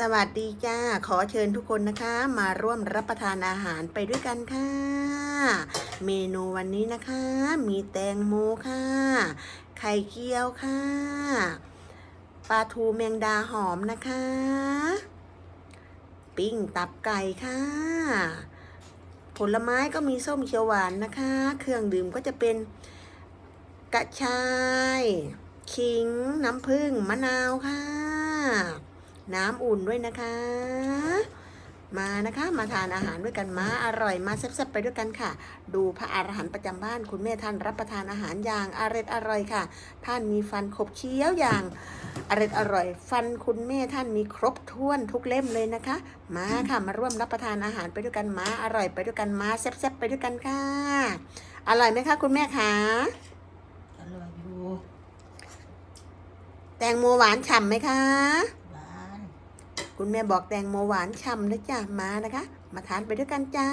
สวัสดีจ้า ขอเชิญทุกคนนะคะ มาร่วมรับประทานอาหารไปด้วยกันค่ะ เมนูวันนี้นะคะ มีแตงโมค่ะ ไข่เจียวค่ะ ปลาทูแมงดาหอมนะคะ ปิ้งตับไก่ค่ะ ผลไม้ก็มีส้มเขียวหวานนะคะ เครื่องดื่มก็จะเป็นกระชาย ขิง น้ำผึ้ง มะนาวค่ะ น้ำอุ่นด้วยนะคะ มานะคะมาทานอาหารด้วยกันมาอร่อยมาแซ่บๆไปด้วยกันค่ะ ดูพระอรหันต์ประจำบ้านคุณแม่ท่านรับประทานอาหารอย่างอร่อยอร่อยค่ะ ท่านมีฟันขบเคี้ยวอย่างอร่อยอร่อย ฟันคุณแม่ท่านมีครบถ้วนทุกเล่มเลยนะคะ มาค่ะมาร่วมรับประทานอาหารไปด้วยกันมาอร่อยไปด้วยกันมาแซ่บๆไปด้วยกันค่ะ อร่อยไหมคะคุณแม่คะอร่อยอยู่แตงโมหวานฉ่ำไหมคะหวาน คุณแม่บอกแตงโมหวานฉ่ำนะจ้ะมานะคะ มาทานไปด้วยกันจ้า